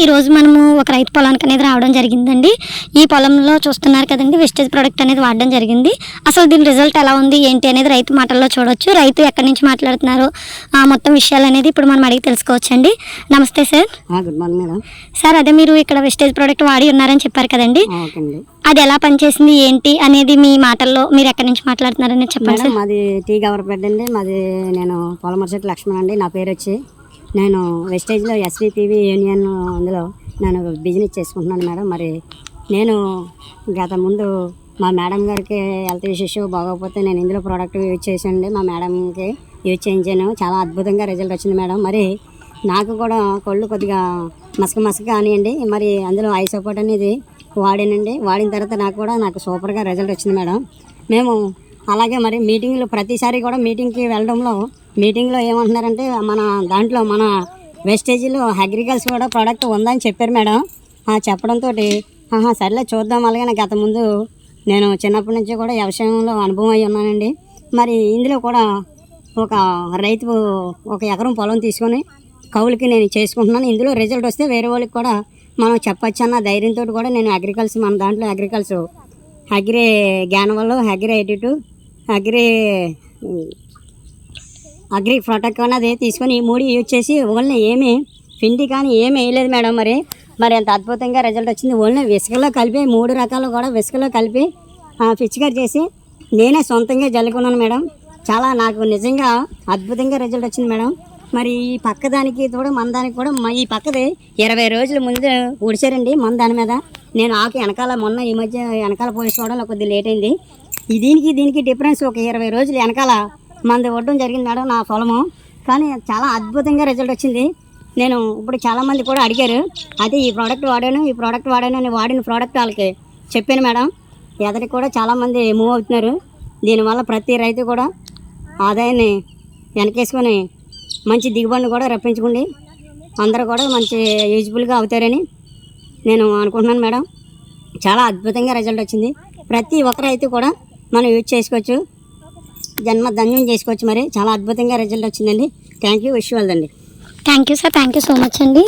ఈ రోజు మనము ఒక రైతు పొలానికి అనేది రావడం జరిగిందండి. ఈ పొలంలో చూస్తున్నారు కదండి వెస్టేజ్ ప్రోడక్ట్ అనేది వాడడం జరిగింది. అసలు దీని రిజల్ట్ ఎలా ఉంది ఏంటి అనేది రైతు మాటల్లో చూడొచ్చు. రైతు ఎక్కడి నుంచి మాట్లాడుతున్నారు ఆ మొత్తం విషయాలు అనేది ఇప్పుడు మనం అడిగి తెలుసుకోవచ్చండి. నమస్తే sir. Good morning madam. Sir అదే మీరు ఇక్కడ వెస్టేజ్ ప్రోడక్ట్ వాడి ఉన్నారని చెప్పారు కదండి. అది ఎలా పనిచేసింది ఏంటి అనేది మీ మాటల్లో మీరు ఎక్కడి నుంచి మాట్లాడుతున్నారని చెప్పండి సార్. మాది టీ గవర్నమెంట్ అండి. మాది నేను పొలమర్శెట్టి లక్ష్మణ్ అండి. నా పేరు వచ్చి నేను వెస్టేజ్లో ఎస్విపివి యూనియన్ అందులో నేను బిజినెస్ చేసుకుంటున్నాను మేడం. మరి నేను గత ముందు మా మేడం గారికి హెల్త్ ఇష్యూస్ బాగోకపోతే నేను ఇందులో ప్రోడక్ట్ యూజ్ చేసండి మా మేడంకి యూజ్ చేయించాను. చాలా అద్భుతంగా రిజల్ట్ వచ్చింది మేడం. మరి నాకు కూడా కళ్ళు కొద్దిగా మసక మసక కానివ్వండి మరి అందులో ఐ సపోర్ట్ అనేది వాడానండి. వాడిన తర్వాత నాకు కూడా నాకు సూపర్గా రిజల్ట్ వచ్చింది మేడం. మేము అలాగే మరి మీటింగ్లు ప్రతిసారి కూడా మీటింగ్కి వెళ్ళడంలో మీటింగ్లో ఏమంటున్నారంటే మన దాంట్లో మన వెస్టేజీలో అగ్రికల్చర్ కూడా ప్రోడక్ట్ ఉందని చెప్పారు మేడం. ఆ చెప్పడంతో ఆహా సర్లే చూద్దాం అలాగే గత ముందు నేను చిన్నప్పటి నుంచి కూడా వ్యవసాయంలో అనుభవం అయి ఉన్నానండి. మరి ఇందులో కూడా ఒక రైతు ఒక ఎకరం పొలం తీసుకొని కౌలుకి నేను చేసుకుంటున్నాను. ఇందులో రిజల్ట్ వస్తే వేరే వాళ్ళకి కూడా మనం చెప్పచ్చు అన్న ధైర్యంతో కూడా నేను అగ్రికల్చర్ మన దాంట్లో అగ్రికల్చర్ అగ్రి జ్ఞానం వల్ల agri eighty two agri agri protect అన్నది తీసుకొని మూడి మూడు యూజ్ చేసి ఓన్లీ ఏమి పిండి కానీ ఏమి వేయలేదు మేడం మరి. మరి ఎంత అద్భుతంగా రిజల్ట్ వచ్చింది. ఓన్లీ విసుకలో కలిపి మూడు రకాలు కూడా విసుకలో కలిపి పిచ్చికర్ చేసి నేనే సొంతంగా జల్లుకున్నాను మేడం. చాలా నాకు నిజంగా అద్భుతంగా రిజల్ట్ వచ్చింది మేడం. మరి ఈ పక్క దానికి కూడా మన దానికి కూడా ఈ పక్కది ఇరవై రోజుల ముందు ఉడిచారండి మన దాని మీద. నేను ఆకు వెనకాల మొన్న ఈ మధ్య వెనకాల పోసుకోవడం కొద్దిగా లేట్ అయింది. దీనికి దీనికి డిఫరెన్స్ ఒక ఇరవై రోజులు వెనకాల మంది వడ్డం జరిగింది మేడం నా పొలము కానీ చాలా అద్భుతంగా రిజల్ట్ వచ్చింది. నేను ఇప్పుడు చాలామంది కూడా అడిగారు అయితే ఈ ప్రోడక్ట్ వాడాను ఈ ప్రోడక్ట్ వాడాను అని వాడిన ప్రోడక్ట్ వాళ్ళకి చెప్పాను మేడం. ఎదరికి కూడా చాలామంది మూవ్ అవుతున్నారు. దీనివల్ల ప్రతి రైతు కూడా ఆదాయాన్ని వెనకేసుకొని మంచి దిగుబడిని కూడా రప్పించుకోండి. అందరూ కూడా మంచి యూజ్ఫుల్గా అవుతారని నేను అనుకుంటున్నాను మేడం. చాలా అద్భుతంగా రిజల్ట్ వచ్చింది. ప్రతి ఒక్క రైతు కూడా మనం యూజ్ చేసుకోవచ్చు. జన్మ ధన్యం చేసుకోవచ్చు మరి. చాలా అద్భుతంగా రిజల్ట్ వచ్చిందండి. థ్యాంక్ యూ విష్ వాళ్ళండి thank you sir thank you so much అండి.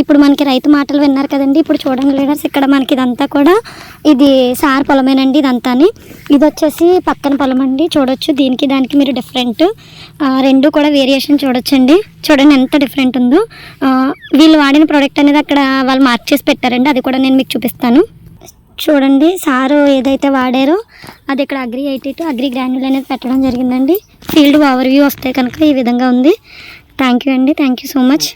ఇప్పుడు మనకి రైతు మాటలు విన్నారు కదండి. ఇప్పుడు చూడండి లీడర్స్ ఇక్కడ మనకి ఇదంతా కూడా ఇది సార్ పొలమేనండి ఇదంతాని. ఇది వచ్చేసి పక్కన పొలం అండి. చూడొచ్చు. దీనికి దానికి మీరు డిఫరెంట్ రెండు కూడా వేరియేషన్ చూడొచ్చండి. చూడండి ఎంత డిఫరెంట్ ఉందో. వీళ్ళు వాడిన ప్రోడక్ట్ అనేది అక్కడ వాళ్ళు మార్క్ చేసి పెట్టారండి. అది కూడా నేను మీకు చూపిస్తాను. చూడండి సారు ఏదైతే వాడారో అది ఇక్కడ agri eighty two agri granule అనేది పెట్టడం జరిగిందండి. ఫీల్డ్ ఓవర్ వ్యూ వస్తే కనుక ఈ విధంగా ఉంది. థ్యాంక్ యూ అండి. Thank you so much.